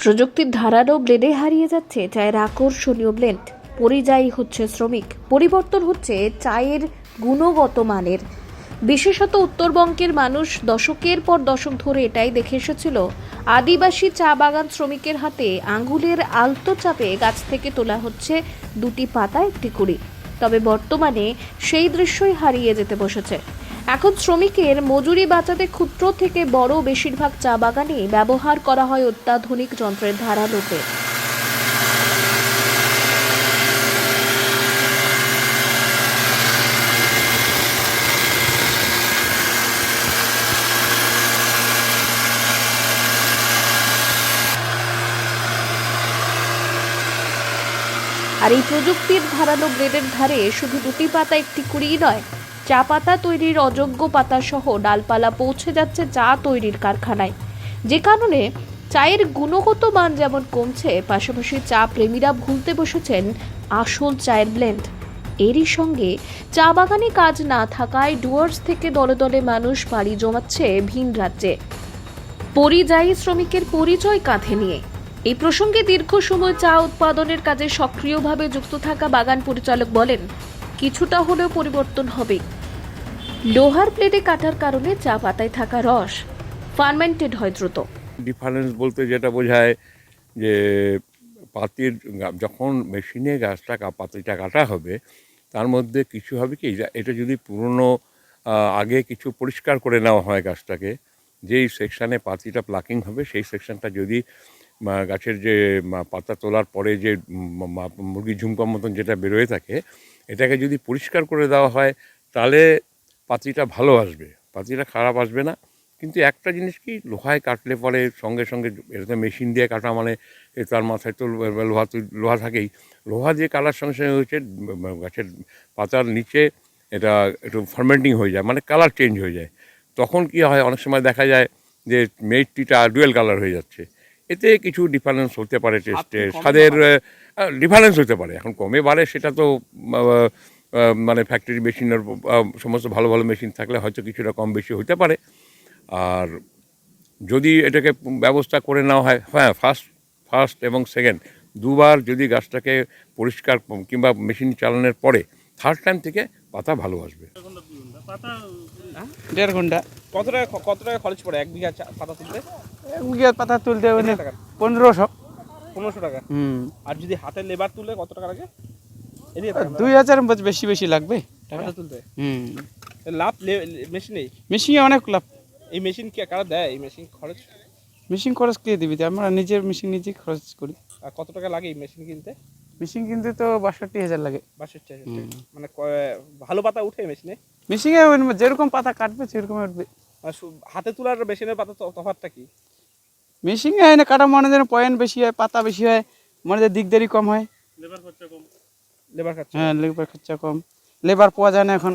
প্রযুক্তির ধারালো ব্লেডে হারিয়ে যাচ্ছে চায়ের আকর্ষণীয় ব্লেন্ড পরিযায়ী হচ্ছে শ্রমিক। পরিবর্তন হচ্ছে চায়ের গুণগত মানের। বিশেষত উত্তরবঙ্গের মানুষ দশকের পর দশক ধরে এটাই দেখে এসেছিল। আদিবাসী চা বাগান শ্রমিকের হাতে আঙ্গুলের আলতো চাপে গাছ থেকে তোলা হচ্ছে দুটি পাতা, একটি কুড়ি। তবে বর্তমানে সেই দৃশ্যই হারিয়ে যেতে বসেছে। এখন শ্রমিকের মজুরি বাঁচাতে ক্ষুদ্র থেকে বড় বেশিরভাগ চা বাগানে ব্যবহার করা হয় অত্যাধুনিক যন্ত্রের ধারালোতে। আর এই প্রযুক্তির ধারালো ব্লেডের ধারে শুধু দুটি পাতা একটি কুড়িই নয় চা পাতা তৈরির অযোগ্য পাতা সহ ডালপালা পৌঁছে যাচ্ছে চা তৈরির কারখানায়। যে কারণে চায়ের গুণগত মান যেমন কমছে, পাশাপাশি চা প্রেমীরা ভুলতে বসেছেন আসল চায়ের ব্লেন্ড এরই সঙ্গে চা বাগানে কাজ না থাকায় ডুয়ার্স থেকে দলে দলে মানুষ পাড়ি জমাচ্ছে ভিন রাজ্যে। পরিযায়ী শ্রমিকের পরিচয় কাঁধে নিয়ে। এই প্রসঙ্গে দীর্ঘ সময় চা উৎপাদনের কাজে সক্রিয়ভাবে যুক্ত থাকা বাগান পরিচালক বলেন কিছুটা হলেও পরিবর্তন হবে। লোহার প্লেটে কাটার কারণে চা পাতায় থাকা রস ফার্মেন্টেড হয় দ্রুত। ডিফারেন্স বলতে যেটা বোঝায় যে পাতির যখন মেশিনে গাছটা পাতিটা কাটা হবে, তার মধ্যে কিছু হবে কি এটা যদি পুরনো আগে কিছু পরিষ্কার করে নেওয়া হয় গাছটাকে, যেই সেকশানে পাতিটা প্লাকিং হবে, সেই সেকশনটা যদি গাছের যে পাতা তোলার পরে যে মুরগি ঝুমকার মতন যেটা বেরোয় থাকে এটাকে যদি পরিষ্কার করে দেওয়া হয়, তাহলে পাতিটা ভালো আসবে। পাতিটা খারাপ আসবে না। কিন্তু একটা জিনিস কি, লোহায় কাটলে পরে সঙ্গে সঙ্গে এটা মেশিন দিয়ে কাটা মানে তার মাথায় তো লোহা লোহা থাকেই। লোহা দিয়ে কালার সঙ্গে সঙ্গে হচ্ছে গাছের পাতার নিচে এটা একটু ফার্মেন্টিং হয়ে যায় মানে কালার চেঞ্জ হয়ে যায়। তখন কি হয়, অনেক সময় দেখা যায় যে মেটটিটা ডুয়েল কালার হয়ে যাচ্ছে। এতে কিছু ডিফারেন্স হতে পারে টেস্টে স্বাদের ডিফারেন্স হতে পারে। এখন কমে বাড়ে সেটা তো মানে ফ্যাক্টরি মেশিনের সমস্ত ভালো ভালো মেশিন থাকলে হয়তো কিছুটা কম বেশি হতে পারে। আর যদি এটাকে ব্যবস্থা করে নেওয়া হয় হ্যাঁ ফার্স্ট ফার্স্ট এবং সেকেন্ড দুবার যদি গাছটাকে পরিষ্কার কিংবা মেশিন চালানোর পরে থার্ড টাইম থেকে পাতা ভালো আসবে। দেড় ঘণ্টা। কত টাকা কত টাকা খরচ পড়ে? এক বিঘা চা- পাতা তুলতে? এক বিঘা পাতা তুলতে পনেরোশো। পনেরোশো টাকা? হুম। আর যদি হাতে লেবার তুললে কত টাকা লাগে? এদিকে দুই হাজার বেশি বেশি লাগবে। টাকা তুলতে? হুম। লাভ মেশিনেই মেশিনে অনেক লাভ। এই মেশিন কি কারা দেয়? এই মেশিন খরচ? মেশিন খরচ কে দিবি? আমরা নিজের মেশিন নিজেই খরচ করি। আর কত টাকা লাগে এই মেশিন কিনতে? মেশিন কিনতে তো বাষট্টি হাজার লাগে। বাষট্টি হাজার মানে ভালো পাতা উঠে মেশিনে? মেশিনে যেরকম পাতা কাটবে সেরকম উঠবে। হাতে তোলার মেশিনের পাতা তফাতটা কি? মেশিনে এনে কাটা মনে যেন পয়েন্ট বেশি হয় পাতা বেশি হয় মনে যে দিকদারি কম হয়। লেবার খরচা কম। লেবার খরচা হ্যাঁ লেবার খরচা কম। লেবার পাওয়া যায় না এখন।